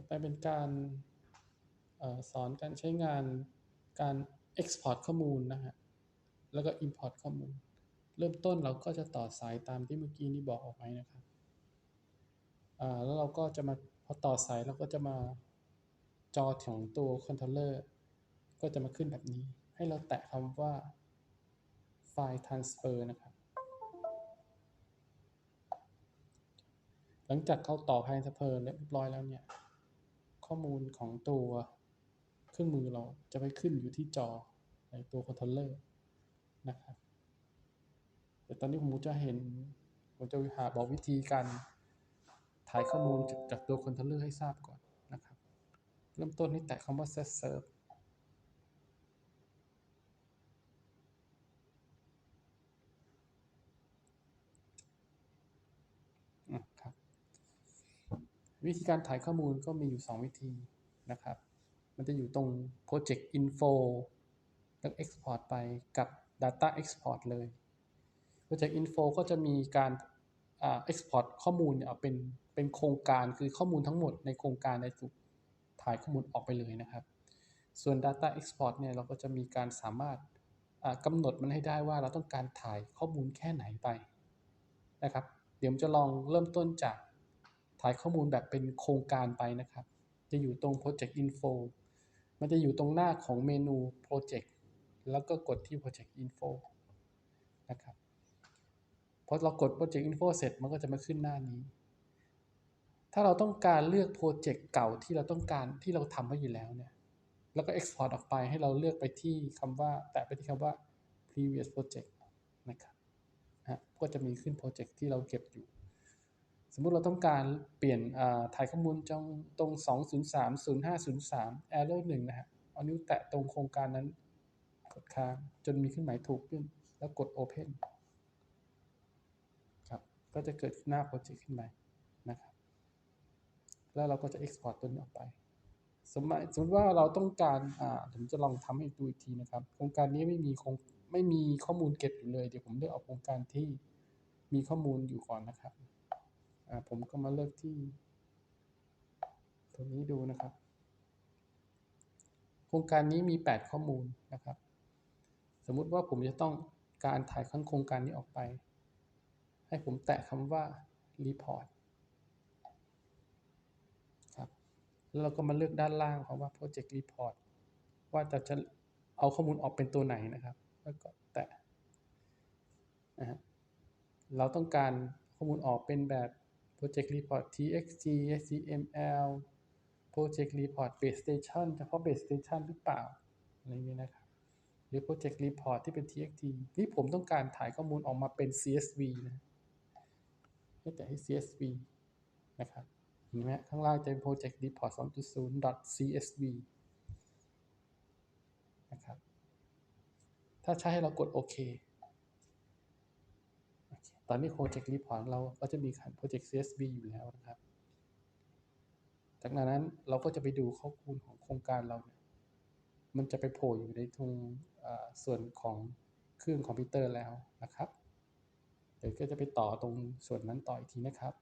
ต่อไปเป็นการออสอนการใช้งานการ Export ข้อมูลนะฮะ แล้วก็ Import ข้อมูล เริ่มต้นเราก็จะต่อสายตามที่เมื่อกี้นี้บอกเอาไว้นะครับแล้วเราก็จะมาพอต่อสายเราก็จะมาจอของตัวคอนโทรลเลอร์ก็จะมาขึ้นแบบนี้ ให้เราแตะคำว่าไฟล์ transfer นะครับ หลังจากเขาต่อ transfer เรียบร้อยแล้วเนี่ย ข้อมูลของตัวเครื่องมือเราจะไปขึ้นอยู่ที่จอในตัวคอนโทรลเลอร์นะครับแต่ตอนนี้ผมจะเห็นผมจะหาบอกวิธีการถ่ายข้อมูลจากตัวคอนโทรลเลอร์ให้ทราบก่อนนะครับ เริ่มต้นนี่แตะคำว่า set serve นะครับ วิธีการถ่ายข้อมูลก็มีอยู่ 2 วิธีนะครับ มันจะอยู่ตรง project info แล้ว export ไปกับ data export เลย project info ก็จะมีการอ่า export ข้อมูลเนี่ยเป็นเป็นโครงการคือข้อมูลทั้งหมดในโครงการในถูกถ่ายข้อมูลออกไปเลยนะครับ ส่วน data export เนี่ยเราก็จะมีการสามารถกำหนดมันให้ได้ว่าเราต้องการถ่ายข้อมูลแค่ไหนไปนะครับ เดี๋ยวผมจะลองเริ่มต้นจาก ถ่ายข้อมูลแบบเป็นโครงการไปนะครับ จะอยู่ตรง project info มันจะอยู่ตรงหน้าของเมนู project แล้วก็กดที่ project info นะครับพอเรากด project info เสร็จมันก็จะมาขึ้นหน้านี้ ถ้าเราต้องการเลือกโปรเจกต์เก่าที่เราต้องการที่เราทำไว้อยู่แล้วเนี่ย แล้วก็ export ออกไปให้เราเลือกไปที่คำว่า แตะไปที่คำว่า previous project นะครับ ก็จะมีขึ้นโปรเจกต์ที่เราเก็บอยู่ มมุติเราต้องการเปลี่ยนถ่ายข้อมูลตรงตรง 203 0503 arrow 1นะฮะเอานิ้วแตะตรงโครงการนั้น กดค้างจนมีเครื่องหมายถูกขึ้น แล้วกด open ครับ ก็จะเกิดหน้าโปรเจกต์ขึ้นมานะครับ แล้วเราก็จะ export ตัวนี้ออกไป สมมติสมมติว่าเราต้องการอ่าผมจะลองทำให้ดูอีกทีนะครับ โครงการนี้ไม่มีคงไม่มีข้อมูลเก็บอยู่เลย เดี๋ยวผมเลือกเอาโครงการที่มีข้อมูลอยู่ก่อนนะครับ ผมก็มาเลือกที่ ตัวนี้ดูนะครับ โครงการนี้มี 8 ข้อมูลนะครับ สมมุติว่าผมจะต้องการถ่ายขั้งโครงการนี้ออกไป ให้ผมแตะคำว่า report ครับแล้วเราก็มาเลือกด้านล่างคำว่า project report ว่าจะจะเอาข้อมูลออกเป็นตัวไหนนะครับ แล้วก็แตะนะฮะเราต้องการข้อมูลออกเป็นแบบ project report txt html project report base station เฉพาะ base station หรือเปล่า อะไรอย่างนี้นะครับ หรือ project report ที่เป็น txt นี่ผมต้องการถ่ายข้อมูลออกมาเป็น csv นะให้แต่ให้ csv นะครับเห็นไหมข้างล่างจะเป็น project report 2.0 csv นะครับ ถ้าใช้ให้เรากดโอเค ตอนนี้โปรเจกต์รีพอร์ตเราก็จะมีขันโปรเจกต์ csv อยู่แล้วนะครับ จากนั้นเราก็จะไปดูข้อมูลของโครงการเราเนี่ยมันจะไปโผล่อยู่ในตรงส่วนของเครื่องคอมพิวเตอร์แล้วนะครับ เดี๋ยวก็จะไปต่อตรงส่วนนั้นต่ออีกทีนะครับ